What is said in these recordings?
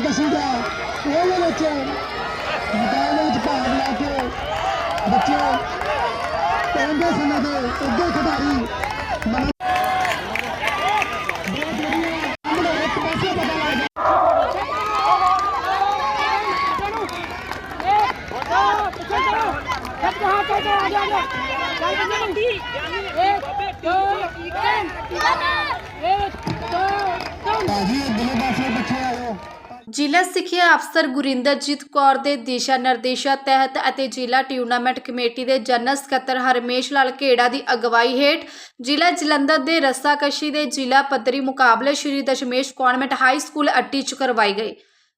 ਕਸੀ ਦਾ ਉਹਦੇ ਵਿੱਚ ਮੁਕਾਬਲੇ ਵਿੱਚ ਭਾਗ ਲੈ ਕੇ ਬੱਚੇ ਪਹਿਲੇ ਸਮੇਂ ਦੇ ਉੱਗੇ ਖਿਡਾਰੀ ਮਨ ਬਹੁਤ ਵਧੀਆ ਸਾਹਮਣੇ ਇੱਕ ਪਾਸੇ ਪਤਾ ਲੱਗਦਾ ਭਾਜੀ ਅਗਲੇ ਪਾਸੇ ਬੱਚੇ ਆਇਓ ਜ਼ਿਲ੍ਹਾ ਸਿੱਖਿਆ ਅਫਸਰ ਗੁਰਿੰਦਰਜੀਤ ਕੌਰ ਦੇ ਦਿਸ਼ਾ ਨਿਰਦੇਸ਼ਾਂ ਤਹਿਤ ਅਤੇ ਜ਼ਿਲ੍ਹਾ ਟੂਰਨਾਮੈਂਟ ਕਮੇਟੀ ਦੇ ਜਨਰਲ ਸਕੱਤਰ ਹਰਮੇਸ਼ ਲਾਲ ਖੇੜਾ ਦੀ ਅਗਵਾਈ ਹੇਠ ਜ਼ਿਲ੍ਹਾ ਜਲੰਧਰ ਦੇ ਰੱਸਾਕਸ਼ੀ ਦੇ ਜ਼ਿਲ੍ਹਾ ਪੱਧਰੀ ਮੁਕਾਬਲੇ Shri Dashmesh convent high school Atti ਚ ਕਰਵਾਈ ਗਈ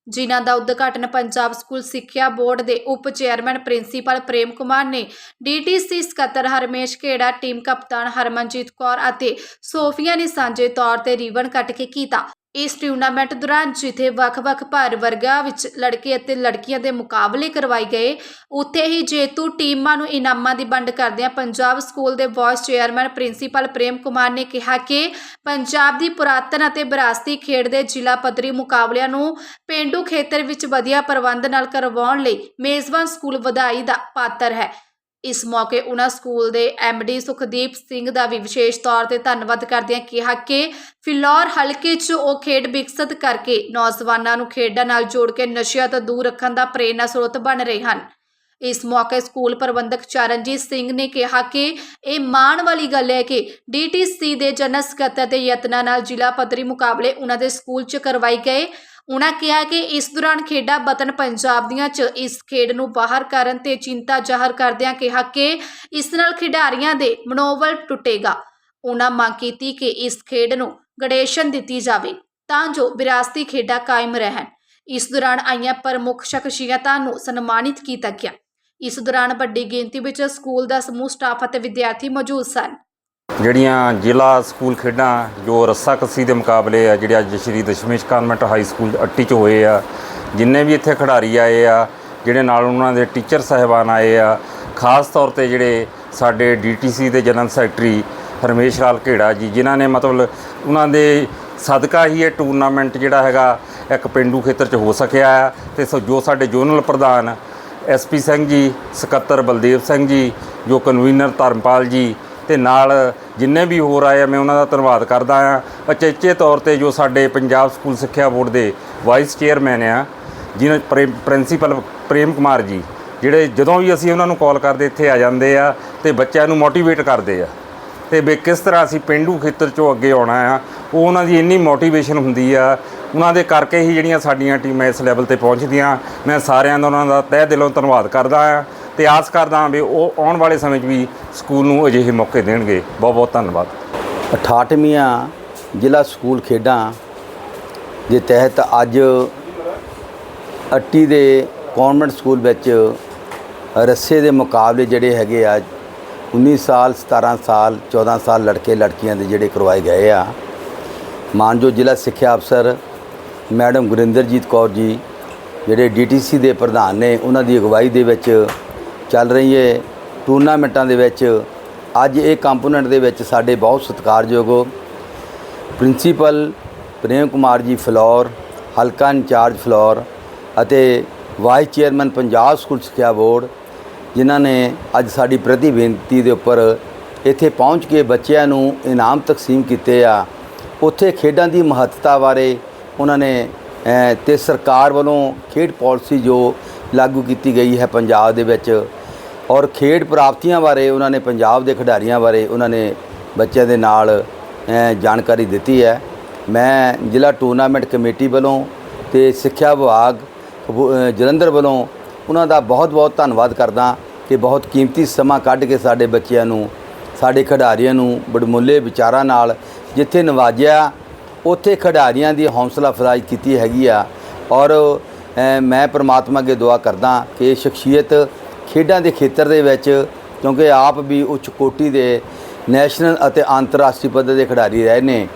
ਜਿਨ੍ਹਾਂ ਦਾ ਉਦਘਾਟਨ ਪੰਜਾਬ ਸਕੂਲ ਸਿੱਖਿਆ ਬੋਰਡ ਦੇ ਉਪ ਚੇਅਰਮੈਨ ਪ੍ਰਿੰਸੀਪਲ ਪ੍ਰੇਮ ਕੁਮਾਰ ਨੇ ਡੀਟੀਸੀ ਸਕੱਤਰ ਹਰਮੇਸ਼ ਖੇੜਾ ਟੀਮ ਕਪਤਾਨ ਹਰਮਨਜੀਤ ਕੌਰ ਅਤੇ ਸੋਫੀਆ ਨੇ ਸਾਂਝੇ ਤੌਰ ਤੇ ਰੀਬਨ ਕੱਟ ਕੇ ਕੀਤਾ। ਇਸ ਟੂਰਨਾਮੈਂਟ ਦੌਰਾਨ ਜਿੱਥੇ ਵੱਖ-ਵੱਖ ਭਾਰ ਵਰਗਾਂ ਵਿੱਚ ਲੜਕੇ ਅਤੇ ਲੜਕੀਆਂ ਦੇ ਮੁਕਾਬਲੇ ਕਰਵਾਏ ਗਏ, ਉੱਥੇ ਹੀ ਜੇਤੂ ਟੀਮਾਂ ਨੂੰ ਇਨਾਮਾਂ ਦੀ ਵੰਡ ਕਰਦਿਆਂ ਪੰਜਾਬ ਸਕੂਲ ਦੇ vice chairman principal Prem Kumar ਨੇ ਕਿਹਾ ਕਿ ਪੰਜਾਬ ਦੀ ਪੁਰਾਤਨ ਅਤੇ ਵਿਰਾਸਤੀ ਖੇਡ ਦੇ ਜ਼ਿਲ੍ਹਾ ਪੱਧਰੀ ਮੁਕਾਬਲਿਆਂ ਨੂੰ ਪੇਂਡੂ ਖੇਤਰ ਵਿੱਚ ਵਧੀਆ ਪ੍ਰਬੰਧ ਨਾਲ ਕਰਵਾਉਣ ਲਈ ਮੇਜ਼ਬਾਨ ਸਕੂਲ ਵਧਾਈ ਦਾ ਪਾਤਰ ਹੈ। ਇਸ ਮੌਕੇ ਉਹਨਾਂ ਸਕੂਲ ਦੇ ਡੀ ਸੁਖਦੀਪ ਸਿੰਘ ਦਾ ਵੀ ਵਿਸ਼ੇਸ਼ ਤੌਰ ਤੇ ਧੰਨਵਾਦ ਕਰਦਿਆਂ ਕਿਹਾ ਕਿ ਫਿਲੌਰ ਹਲਕੇ 'ਚ ਉਹ ਖੇਡ ਵਿਕਸਿਤ ਕਰਕੇ ਨੌਜਵਾਨਾਂ ਨੂੰ ਖੇਡਾਂ ਨਾਲ ਜੋੜ ਕੇ ਨਸ਼ਿਆਂ ਤੋਂ ਦੂਰ ਰੱਖਣ ਦਾ ਪ੍ਰੇਰਨਾ ਸਰੋਤ ਬਣ ਰਹੇ ਹਨ। ਇਸ ਮੌਕੇ ਸਕੂਲ ਪ੍ਰਬੰਧਕ ਚਰਨਜੀਤ ਸਿੰਘ ਨੇ ਕਿਹਾ ਕਿ ਇਹ ਮਾਣ ਵਾਲੀ ਗੱਲ ਹੈ ਕਿ ਡੀਟੀਸੀ ਦੇ ਜਨਰਲ ਸਕੱਤਰ ਦੇ ਯਤਨਾਂ ਨਾਲ ਜ਼ਿਲ੍ਹਾ ਪੱਧਰੀ ਮੁਕਾਬਲੇ ਉਹਨਾਂ ਦੇ ਸਕੂਲ 'ਚ ਕਰਵਾਈ ਗਏ ਉਹਨਾਂ ਕਿਹਾ ਕਿ ਇਸ ਦੌਰਾਨ ਖੇਡਾਂ ਵਤਨ ਪੰਜਾਬ ਦੀਆਂ 'ਚ ਇਸ ਖੇਡ ਨੂੰ ਬਾਹਰ ਕਰਨ ਤੇ ਚਿੰਤਾ ਜ਼ਾਹਰ ਕਰਦਿਆਂ ਕਿਹਾ ਕਿ ਇਸ ਨਾਲ ਖਿਡਾਰੀਆਂ ਦੇ ਮਨੋਬਲ ਟੁੱਟੇਗਾ। ਉਹਨਾਂ ਮੰਗ ਕੀਤੀ ਕਿ ਇਸ ਖੇਡ ਨੂੰ ਗੜੇਸ਼ਨ ਦਿੱਤੀ ਜਾਵੇ ਤਾਂ ਜੋ ਵਿਰਾਸਤੀ ਖੇਡਾਂ ਕਾਇਮ ਰਹਿਣ। ਇਸ ਦੌਰਾਨ ਆਈਆਂ ਪ੍ਰਮੁੱਖ ਸ਼ਖਸੀਅਤਾਂ ਨੂੰ ਸਨਮਾਨਿਤ ਕੀਤਾ ਗਿਆ। ਇਸ ਦੌਰਾਨ ਵੱਡੀ ਗਿਣਤੀ ਵਿੱਚ ਸਕੂਲ ਦਾ ਸਮੂਹ, ਸਟਾਫ ਅਤੇ ਵਿਦਿਆਰਥੀ ਮੌਜੂਦ ਸਨ। ਜਿਹੜੀਆਂ ਜ਼ਿਲ੍ਹਾ ਸਕੂਲ ਖੇਡਾਂ, ਜੋ ਰੱਸਾ ਕੱਸੀ ਦੇ ਮੁਕਾਬਲੇ ਆ, ਜਿਹੜੇ ਅੱਜ Shri Dashmesh convent high school Atti 'ਚ ਹੋਏ ਆ, ਜਿੰਨੇ ਵੀ ਇੱਥੇ ਖਿਡਾਰੀ ਆਏ ਆ, ਜਿਹੜੇ ਨਾਲ ਉਹਨਾਂ ਦੇ ਟੀਚਰ ਸਾਹਿਬਾਨ ਆਏ ਆ, ਖਾਸ ਤੌਰ ਤੇ ਜਿਹੜੇ ਸਾਡੇ ਡੀਟੀਸੀ ਦੇ ਜਨਰਲ ਸੈਕਟਰੀ ਹਰਮੇਸ਼ ਲਾਲ ਘੇੜਾ ਜੀ, ਜਿਨ੍ਹਾਂ ਨੇ ਮਤਲਬ ਉਹਨਾਂ ਦੇ ਸਦਕਾ ਹੀ ਇਹ ਟੂਰਨਾਮੈਂਟ ਜਿਹੜਾ ਹੈਗਾ ਇੱਕ ਪਿੰਡੂ ਖੇਤਰ 'ਚ ਹੋ ਸਕਿਆ ਆ, ਤੇ ਸੋ, ਜੋ ਸਾਡੇ ਜ਼ੋਨਲ ਪ੍ਰਧਾਨ ਐਸਪੀ ਸਿੰਘ ਜੀ, ਸਕੱਤਰ ਬਲਦੇਵ ਸਿੰਘ ਜੀ, ਜੋ ਕਨਵੀਨਰ ਧਰਮਪਾਲ ਜੀ ਤੇ ਨਾਲ ਜਿੰਨੇ ਵੀ ਹੋਰ ਆਏ ਆ, ਮੈਂ ਉਹਨਾਂ ਦਾ ਧੰਨਵਾਦ ਕਰਦਾ ਆ ਅਚੇਚੇ ਤੌਰ ਤੇ ਜੋ ਸਾਡੇ ਪੰਜਾਬ ਸਕੂਲ ਸਿੱਖਿਆ ਬੋਰਡ ਦੇ ਵਾਈਸ ਚੇਅਰਮੈਨ ਆ, ਜਿਹਨਾਂ ਪ੍ਰਿੰਸੀਪਲ ਪ੍ਰੇਮ ਕੁਮਾਰ ਜੀ, ਜਿਹੜੇ ਜਦੋਂ ਵੀ ਅਸੀਂ ਉਹਨਾਂ ਨੂੰ ਕਾਲ ਕਰਦੇ, ਇੱਥੇ ਆ ਜਾਂਦੇ ਆ ਤੇ ਬੱਚਿਆਂ ਨੂੰ ਮੋਟੀਵੇਟ ਕਰਦੇ ਆ। ਤੇ ਵੀ ਕਿਸ ਤਰ੍ਹਾਂ ਅਸੀਂ ਪਿੰਡੂ ਖੇਤਰ ਚੋਂ ਅੱਗੇ ਆਉਣਾ ਆ, ਉਹ ਉਹਨਾਂ ਦੀ ਇੰਨੀ ਮੋਟੀਵੇਸ਼ਨ ਹੁੰਦੀ ਆ। ਉਹਨਾਂ ਦੇ ਕਰਕੇ ਹੀ ਜਿਹੜੀਆਂ ਸਾਡੀਆਂ ਟੀਮਾਂ ਇਸ ਲੈਵਲ ਤੇ ਪਹੁੰਚਦੀਆਂ, ਮੈਂ ਸਾਰਿਆਂ ਦਾ ਉਹਨਾਂ ਦਾ ਤਹਿ ਦਿਲੋਂ ਧੰਨਵਾਦ ਕਰਦਾ ਆ। ਤੇ ਆਸ ਕਰਦਾ ਹਾਂ ਵੀ ਉਹ ਆਉਣ ਵਾਲੇ ਸਮੇਂ 'ਚ ਵੀ ਸਕੂਲ ਨੂੰ ਅਜਿਹੇ ਮੌਕੇ ਦੇਣਗੇ। ਬਹੁਤ ਬਹੁਤ ਧੰਨਵਾਦ। 68ਵੀਆਂ ਜ਼ਿਲ੍ਹਾ ਸਕੂਲ ਖੇਡਾਂ ਦੇ ਤਹਿਤ ਅੱਜ ਅੱਟੀ ਦੇ ਕਨਵੈਂਟ ਸਕੂਲ ਵਿੱਚ ਰੱਸੇ ਦੇ ਮੁਕਾਬਲੇ ਜਿਹੜੇ ਹੈਗੇ ਆ 19 ਸਾਲ 17 ਸਾਲ 14 ਸਾਲ ਲੜਕੇ ਲੜਕੀਆਂ ਦੇ ਜਿਹੜੇ ਕਰਵਾਏ ਗਏ ਆ। ਮਾਨਜੋ ਜ਼ਿਲ੍ਹਾ ਸਿੱਖਿਆ ਅਫਸਰ ਮੈਡਮ ਗੁਰਿੰਦਰਜੀਤ ਕੌਰ ਜੀ, ਜਿਹੜੇ ਡੀਟੀਸੀ ਦੇ ਪ੍ਰਧਾਨ ਨੇ, ਉਹਨਾਂ ਦੀ ਅਗਵਾਈ ਦੇ ਵਿੱਚ ਚੱਲ ਰਹੀ ਹੈ। ਟੂਰਨਾਮੈਂਟਾਂ ਦੇ ਵਿੱਚ ਅੱਜ ਇਹ ਕੰਪੋਨੈਂਟ ਦੇ ਵਿੱਚ ਸਾਡੇ ਬਹੁਤ ਸਤਿਕਾਰਯੋਗ ਪ੍ਰਿੰਸੀਪਲ ਪ੍ਰੇਮ ਕੁਮਾਰ ਜੀ ਫਲੋਰ ਹਲਕਾ ਇੰਚਾਰਜ ਫਲੋਰ ਅਤੇ ਵਾਈਸ ਚੇਅਰਮੈਨ ਪੰਜਾਬ ਸਕੂਲ ਸਿੱਖਿਆ ਬੋਰਡ ਜਿਨ੍ਹਾਂ ਨੇ ਅੱਜ ਸਾਡੀ ਪ੍ਰਤੀ ਬੇਨਤੀ ਦੇ ਉੱਪਰ ਇੱਥੇ ਪਹੁੰਚ ਕੇ ਬੱਚਿਆਂ ਨੂੰ ਇਨਾਮ ਤਕਸੀਮ ਕੀਤੇ ਆ। ਉੱਥੇ ਖੇਡਾਂ ਦੀ ਮਹੱਤਤਾ ਬਾਰੇ ਉਹਨਾਂ ਨੇ ਅ, ਤੇ ਸਰਕਾਰ ਵੱਲੋਂ ਖੇਡ ਪਾਲਿਸੀ ਜੋ ਲਾਗੂ ਕੀਤੀ ਗਈ ਹੈ ਪੰਜਾਬ ਦੇ ਵਿੱਚ ਔਰ ਖੇਡ ਪ੍ਰਾਪਤੀਆਂ ਬਾਰੇ ਉਹਨਾਂ ਨੇ ਪੰਜਾਬ ਦੇ ਖਿਡਾਰੀਆਂ ਬਾਰੇ ਉਹਨਾਂ ਨੇ ਬੱਚਿਆਂ ਦੇ ਨਾਲ ਜਾਣਕਾਰੀ ਦਿੱਤੀ ਹੈ। ਮੈਂ ਜ਼ਿਲ੍ਹਾ ਟੂਰਨਾਮੈਂਟ ਕਮੇਟੀ ਵੱਲੋਂ ਤੇ ਸਿੱਖਿਆ ਵਿਭਾਗ ਜਲੰਧਰ ਵੱਲੋਂ ਉਹਨਾਂ ਦਾ ਬਹੁਤ-ਬਹੁਤ ਧੰਨਵਾਦ ਕਰਦਾ ਕਿ ਬਹੁਤ ਕੀਮਤੀ ਸਮਾਂ ਕੱਢ ਕੇ ਸਾਡੇ ਬੱਚਿਆਂ ਨੂੰ, ਸਾਡੇ ਖਿਡਾਰੀਆਂ ਨੂੰ ਬੜਮੁੱਲੇ ਵਿਚਾਰਾਂ ਨਾਲ ਜਿੱਥੇ ਨਵਾਜਿਆ, ਉੱਥੇ ਖਿਡਾਰੀਆਂ ਦੀ ਹੌਸਲਾ ਅਫਜ਼ਾਈ ਕੀਤੀ ਹੈਗੀ ਆ। ਔਰ ਮੈਂ ਪ੍ਰਮਾਤਮਾ ਅੱਗੇ ਦੁਆ ਕਰਦਾ ਕਿ ਇਹ ਸ਼ਖਸੀਅਤ ਖੇਡਾਂ ਦੇ ਖੇਤਰ ਦੇ ਵਿੱਚ ਕਿਉਂਕਿ ਆਪ ਵੀ ਉੱਚ ਕੋਟੀ ਦੇ ਨੈਸ਼ਨਲ ਅਤੇ ਅੰਤਰਰਾਸ਼ਟਰੀ ਪੱਧਰ ਦੇ ਖਿਡਾਰੀ ਰਹੇ ਨੇ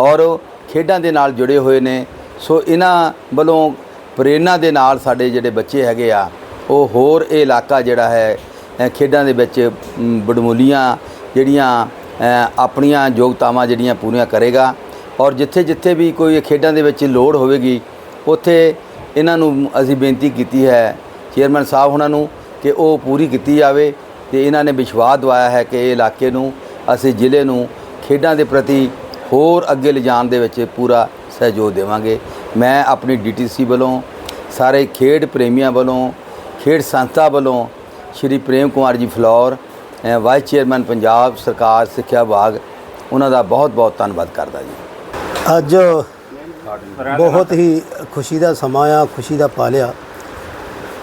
ਔਰ ਖੇਡਾਂ ਦੇ ਨਾਲ ਜੁੜੇ ਹੋਏ ਨੇ। ਸੋ ਇਹਨਾਂ ਵੱਲੋਂ ਪ੍ਰੇਰਣਾ ਦੇ ਨਾਲ ਸਾਡੇ ਜਿਹੜੇ ਬੱਚੇ ਹੈਗੇ ਆ ਉਹ ਹੋਰ ਇਹ ਇਲਾਕਾ ਜਿਹੜਾ ਹੈ ਖੇਡਾਂ ਦੇ ਵਿੱਚ ਮ, ਜਿਹੜੀਆਂ ਆਪਣੀਆਂ ਯੋਗਤਾਵਾਂ ਜਿਹੜੀਆਂ ਪੂਰੀਆਂ ਕਰੇਗਾ ਔਰ ਜਿੱਥੇ ਜਿੱਥੇ ਵੀ ਕੋਈ ਖੇਡਾਂ ਦੇ ਵਿੱਚ ਲੋੜ ਹੋਵੇਗੀ ਉੱਥੇ ਇਹਨਾਂ ਨੂੰ ਅਸੀਂ ਬੇਨਤੀ ਕੀਤੀ ਹੈ ਚੇਅਰਮੈਨ ਸਾਹਿਬ ਉਹਨਾਂ ਨੂੰ ਕਿ ਉਹ ਪੂਰੀ ਕੀਤੀ ਜਾਵੇ ਤੇ ਇਹਨਾਂ ਨੇ ਵਿਸ਼ਵਾਸ ਦਵਾਇਆ ਹੈ ਕਿ ਇਹ ਇਲਾਕੇ ਨੂੰ, ਅਸੀਂ ਜ਼ਿਲ੍ਹੇ ਨੂੰ ਖੇਡਾਂ ਦੇ ਪ੍ਰਤੀ ਹੋਰ ਅੱਗੇ ਲਿਜਾਣ ਦੇ ਵਿੱਚ ਪੂਰਾ ਸਹਿਯੋਗ ਦੇਵਾਂਗੇ। ਮੈਂ ਆਪਣੀ ਡੀਟੀਸੀ ਵੱਲੋਂ, ਸਾਰੇ ਖੇਡ ਪ੍ਰੇਮੀਆਂ ਵੱਲੋਂ, ਖੇਡ ਸੰਸਥਾ ਵੱਲੋਂ ਸ਼੍ਰੀ ਪ੍ਰੇਮ Kumar ji flour vice chairman Punjab ਸਰਕਾਰ, ਸਿੱਖਿਆ ਵਿਭਾਗ, ਉਹਨਾਂ ਦਾ ਬਹੁਤ ਬਹੁਤ ਧੰਨਵਾਦ ਕਰਦਾ ਜੀ। ਅੱਜ ਬਹੁਤ ਹੀ ਖੁਸ਼ੀ ਦਾ ਸਮਾਂ ਆ, ਖੁਸ਼ੀ ਦਾ ਪਾਲਿਆ।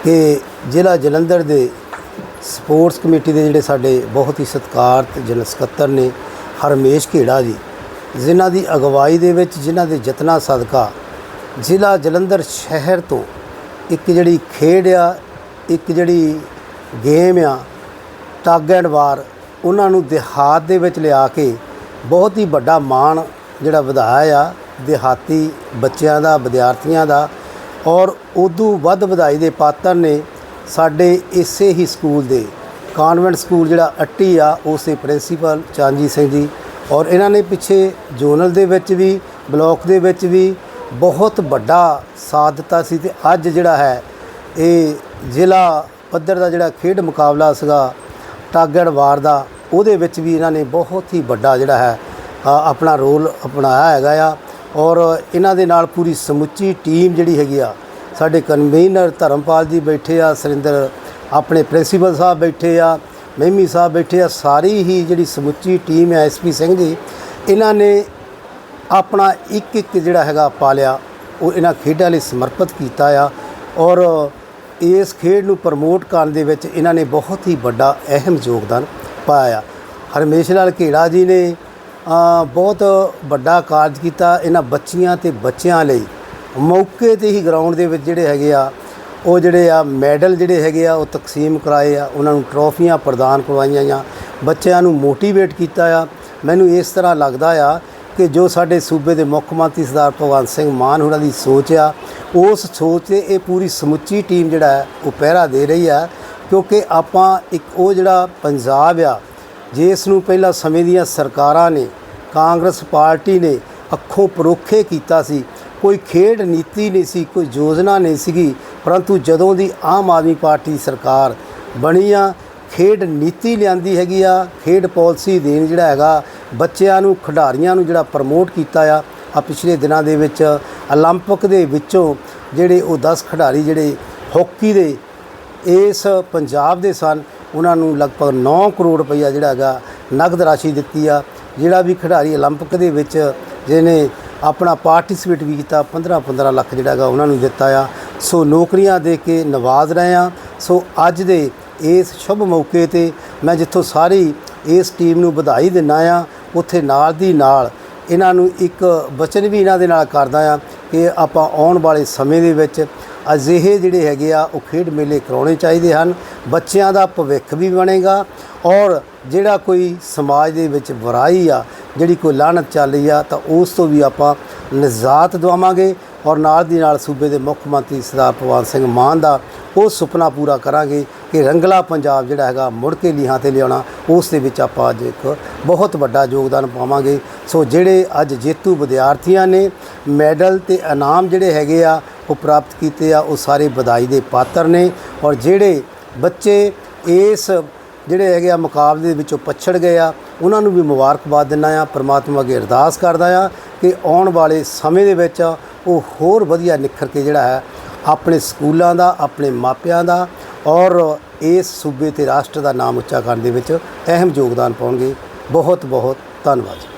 ਕਿ ਜ਼ਿਲ੍ਹਾ ਜਲੰਧਰ ਦੇ ਸਪੋਰਟਸ ਕਮੇਟੀ ਦੇ ਜਿਹੜੇ ਸਾਡੇ ਬਹੁਤ ਹੀ ਸਤਿਕਾਰਤ ਜਨਰਲ ਸਕੱਤਰ ਨੇ ਹਰਮੇਸ਼ ਖੇੜਾ ਜੀ, ਜਿਨ੍ਹਾਂ ਦੀ ਅਗਵਾਈ ਦੇ ਵਿੱਚ ਜਿਨ੍ਹਾਂ ਦੇ ਯਤਨਾਂ ਸਦਕਾ ਜ਼ਿਲ੍ਹਾ ਜਲੰਧਰ ਸ਼ਹਿਰ ਤੋਂ ਇੱਕ ਜਿਹੜੀ ਖੇਡ ਆ, ਇੱਕ ਜਿਹੜੀ ਗੇਮ ਆ, ਟੱਗ ਐਂਡ ਵਾਰ ਉਹਨਾਂ ਨੂੰ ਦਿਹਾਤ ਦੇ ਵਿੱਚ ਲਿਆ ਕੇ ਬਹੁਤ ਹੀ ਵੱਡਾ ਮਾਣ ਜਿਹੜਾ ਵਧਾਇਆ ਆ, ਦਿਹਾਤੀ ਬੱਚਿਆਂ ਦਾ, ਵਿਦਿਆਰਥੀਆਂ ਦਾ ਔਰ ਉਦੋਂ ਵੱਧ ਵਧਾਈ ਦੇ ਪਾਤਰ ਨੇ ਸਾਡੇ ਇਸੇ ਹੀ ਸਕੂਲ ਦੇ ਕਾਨਵੈਂਟ ਸਕੂਲ ਜਿਹੜਾ ਅੱਟੀ ਆ, ਉਸ ਦੇ ਪ੍ਰਿੰਸੀਪਲ ਚਾਂਜੀ ਸਿੰਘ ਜੀ ਔਰ ਇਹਨਾਂ ਨੇ ਪਿੱਛੇ ਜ਼ੋਨਲ ਦੇ ਵਿੱਚ ਵੀ, ਬਲਾਕ ਦੇ ਵਿੱਚ ਵੀ ਬਹੁਤ ਵੱਡਾ ਸਾਥ ਦਿੱਤਾ ਸੀ ਤੇ ਅੱਜ ਜਿਹੜਾ ਹੈ, ਇਹ ਜ਼ਿਲ੍ਹਾ ਪੱਧਰ ਦਾ ਜਿਹੜਾ ਖੇਡ ਮੁਕਾਬਲਾ ਸੀਗਾ, ਟਾਗੜ ਵਾਰ ਦਾ, ਉਹਦੇ ਵਿੱਚ ਵੀ ਇਹਨਾਂ ਨੇ ਬਹੁਤ ਹੀ ਵੱਡਾ ਜਿਹੜਾ ਹੈ ਆਪਣਾ ਰੋਲ ਅਪਣਾਇਆ ਹੈਗਾ ਆ। ਔਰ ਇਹਨਾਂ ਦੇ ਨਾਲ ਪੂਰੀ ਸਮੁੱਚੀ ਟੀਮ ਜਿਹੜੀ ਹੈਗੀ ਆ, ਸਾਡੇ ਕਨਵੀਨਰ ਧਰਮਪਾਲ ਜੀ ਬੈਠੇ ਆ, ਸੁਰਿੰਦਰ ਆਪਣੇ ਪ੍ਰਿੰਸੀਪਲ ਸਾਹਿਬ ਬੈਠੇ ਆ, ਮਹਿਮੀ ਸਾਹਿਬ ਬੈਠੇ ਆ, ਸਾਰੀ ਹੀ ਜਿਹੜੀ ਸਮੁੱਚੀ ਟੀਮ ਹੈ ਐਸਪੀ ਸਿੰਘ ਜੀ, ਇਹਨਾਂ ਨੇ ਆਪਣਾ ਇੱਕ ਇੱਕ ਜਿਹੜਾ ਹੈਗਾ ਪਾਲਿਆ, ਉਹ ਇਹਨਾਂ ਖੇਡਾਂ ਲਈ ਸਮਰਪਿਤ ਕੀਤਾ ਆ ਔਰ ਇਸ ਖੇਡ ਨੂੰ ਪ੍ਰਮੋਟ ਕਰਨ ਦੇ ਵਿੱਚ ਇਹਨਾਂ ਨੇ ਬਹੁਤ ਹੀ ਵੱਡਾ ਅਹਿਮ ਯੋਗਦਾਨ ਪਾਇਆ ਹਰਮੇਸ਼ ਲਾਲ ਘੇੜਾ ਜੀ ਨੇ ਬਹੁਤ ਵੱਡਾ ਕਾਰਜ ਕੀਤਾ ਇਹਨਾਂ ਬੱਚੀਆਂ ਤੇ ਬੱਚਿਆਂ ਲਈ। ਮੌਕੇ ਤੇ ਹੀ ਗਰਾਊਂਡ ਦੇ ਵਿੱਚ ਜਿਹੜੇ ਹੈਗੇ ਆ, ਉਹ ਜਿਹੜੇ ਆ ਮੈਡਲ ਜਿਹੜੇ ਹੈਗੇ ਆ, ਉਹ ਤਕਸੀਮ ਕਰਾਏ ਆ। ਉਹਨਾਂ ਨੂੰ ਟਰੋਫੀਆਂ ਪ੍ਰਦਾਨ ਕਰਵਾਈਆਂ ਜਾਂ ਬੱਚਿਆਂ ਨੂੰ ਮੋਟੀਵੇਟ ਕੀਤਾ ਆ। ਮੈਨੂੰ ਇਸ ਤਰ੍ਹਾਂ ਲੱਗਦਾ ਆ ਕਿ ਜੋ ਸਾਡੇ ਸੂਬੇ ਦੇ ਮੁੱਖ ਮੰਤਰੀ ਸਰਦਾਰ ਭਗਵੰਤ ਸਿੰਘ ਮਾਨ ਹੋਰਾਂ ਦੀ ਸੋਚ ਆ, ਉਸ ਸੋਚ ਤੇ ਇਹ ਪੂਰੀ ਸਮੁੱਚੀ ਟੀਮ ਜਿਹੜਾ ਹੈ, ਉਹ ਪਹਿਰਾ ਦੇ ਰਹੀ ਆ। ਕਿਉਂਕਿ ਆਪਾਂ ਇੱਕ ਉਹ ਜਿਹੜਾ ਪੰਜਾਬ ਆ ਜਿਸ ਨੂੰ ਪਹਿਲਾਂ ਸਮੇਂ ਦੀਆਂ ਸਰਕਾਰਾਂ ਨੇ ਕਾਂਗਰਸ ਪਾਰਟੀ ਨੇ ਅੱਖੋਂ ਪਰੋਖੇ ਕੀਤਾ ਸੀ ਕੋਈ ਖੇਡ ਨੀਤੀ ਨਹੀਂ ਸੀ ਕੋਈ ਯੋਜਨਾ ਨਹੀਂ ਸੀਗੀ ਪਰੰਤੂ ਜਦੋਂ ਦੀ ਆਮ ਆਦਮੀ ਪਾਰਟੀ ਸਰਕਾਰ ਬਣੀ ਆ ਖੇਡ ਨੀਤੀ ਲਿਆਂਦੀ ਹੈਗੀ ਆ ਖੇਡ ਪਾਲਿਸੀ ਦੇਣ ਜਿਹੜਾ ਹੈਗਾ ਬੱਚਿਆਂ ਨੂੰ ਖਿਡਾਰੀਆਂ ਨੂੰ ਜਿਹੜਾ ਪ੍ਰਮੋਟ ਕੀਤਾ ਆ ਆ ਪਿਛਲੇ ਦਿਨਾਂ ਦੇ ਵਿੱਚ 올림픽 ਦੇ ਵਿੱਚੋਂ ਜਿਹੜੇ ਉਹ 10 ਖਿਡਾਰੀ ਜਿਹੜੇ ਹਾਕੀ ਦੇ ਇਸ ਪੰਜਾਬ ਦੇ ਸਨ ਉਹਨਾਂ ਨੂੰ ਲਗਭਗ 9 ਕਰੋੜ ਰੁਪਈਆ ਜਿਹੜਾ ਹੈਗਾ ਨਗਦ ਰਾਸ਼ੀ ਦਿੱਤੀ ਆ ਜਿਹੜਾ ਵੀ ਖਿਡਾਰੀ 올림픽 ਦੇ ਵਿੱਚ ਜਿਹਨੇ ਆਪਣਾ ਪਾਰਟਿਸਿਪੇਟ ਵੀ ਕੀਤਾ 15 15 ਲੱਖ ਜਿਹੜਾ ਹੈਗਾ ਉਹਨਾਂ ਨੂੰ ਦਿੱਤਾ ਆ ਸੋ ਨੌਕਰੀਆਂ ਦੇ ਕੇ ਨਵਾਜ਼ ਰਹੇ ਆ ਸੋ ਅੱਜ ਦੇ ਇਸ ਸ਼ੁਭ ਮੌਕੇ ਤੇ ਮੈਂ ਜਿੱਥੋਂ ਸਾਰੀ ਇਸ ਟੀਮ ਨੂੰ ਵਧਾਈ ਦਿੰਦਾ ਆ ਉੱਥੇ ਨਾਲ ਦੀ ਨਾਲ ਇਹਨਾਂ ਨੂੰ ਇੱਕ ਵਚਨ ਵੀ ਇਹਨਾਂ ਦੇ ਨਾਲ ਕਰਦਾ ਆ ਕਿ ਆਪਾਂ ਆਉਣ ਵਾਲੇ ਸਮੇਂ ਦੇ ਵਿੱਚ ਅਜਿਹੇ ਜਿਹੜੇ ਹੈਗੇ ਆ, ਉਹ ਖੇਡ ਮੇਲੇ ਕਰਾਉਣੇ ਚਾਹੀਦੇ ਹਨ। ਬੱਚਿਆਂ ਦਾ ਭਵਿੱਖ ਵੀ ਬਣੇਗਾ ਔਰ ਜਿਹੜਾ ਕੋਈ ਸਮਾਜ ਦੇ ਵਿੱਚ ਬੁਰਾਈ ਆ, ਜਿਹੜੀ ਕੋਈ ਲਾਹਨਤ ਚੱਲ ਰਹੀ ਆ, ਤਾਂ ਉਸ ਤੋਂ ਵੀ ਆਪਾਂ ਨਿਜਾਤ ਦਵਾਵਾਂਗੇ ਔਰ ਨਾਲ ਦੀ ਨਾਲ ਸੂਬੇ ਦੇ ਮੁੱਖ ਮੰਤਰੀ ਸਰਦਾਰ ਭਗਵੰਤ ਸਿੰਘ ਮਾਨ ਦਾ ਉਹ ਸੁਪਨਾ ਪੂਰਾ ਕਰਾਂਗੇ ਕਿ ਰੰਗਲਾ ਪੰਜਾਬ ਜਿਹੜਾ ਹੈਗਾ, ਮੁੜ ਕੇ ਲੀਹਾਂ ਤੇ ਲਿਆਉਣਾ, ਉਸ ਦੇ ਵਿੱਚ ਆਪਾਂ ਅੱਜ ਇੱਕ ਬਹੁਤ ਵੱਡਾ ਯੋਗਦਾਨ ਪਾਵਾਂਗੇ। ਸੋ ਜਿਹੜੇ ਅੱਜ ਜੇਤੂ ਵਿਦਿਆਰਥੀਆਂ ਨੇ ਮੈਡਲ ਤੇ ਇਨਾਮ ਜਿਹੜੇ ਹੈਗੇ ਆ ਉਹ ਪ੍ਰਾਪਤ ਕੀਤੇ ਆ, ਉਹ ਸਾਰੇ ਵਧਾਈ ਦੇ ਪਾਤਰ ਨੇ ਔਰ ਜਿਹੜੇ ਬੱਚੇ ਇਸ ਜਿਹੜੇ ਹੈਗੇ ਆ ਮੁਕਾਬਲੇ ਦੇ ਵਿੱਚੋਂ ਪਛੜ ਗਏ ਆ, ਉਹਨਾਂ ਨੂੰ ਵੀ ਮੁਬਾਰਕਬਾਦ ਦਿੰਦਾ ਆ। ਪ੍ਰਮਾਤਮਾ ਅੱਗੇ ਅਰਦਾਸ ਕਰਦਾ ਆ ਕਿ ਆਉਣ ਵਾਲੇ ਸਮੇਂ ਦੇ ਵਿੱਚ ਉਹ ਹੋਰ ਵਧੀਆ ਨਿਖਰ ਕੇ ਜਿਹੜਾ ਹੈ, ਆਪਣੇ ਸਕੂਲਾਂ ਦਾ, ਆਪਣੇ ਮਾਪਿਆਂ ਦਾ ਔਰ ਇਸ ਸੂਬੇ ਤੇ ਰਾਸ਼ਟਰ ਦਾ ਨਾਮ ਉੱਚਾ ਕਰਨ ਦੇ ਵਿੱਚ ਅਹਿਮ ਯੋਗਦਾਨ ਪਾਉਣਗੇ। ਬਹੁਤ ਬਹੁਤ ਧੰਨਵਾਦ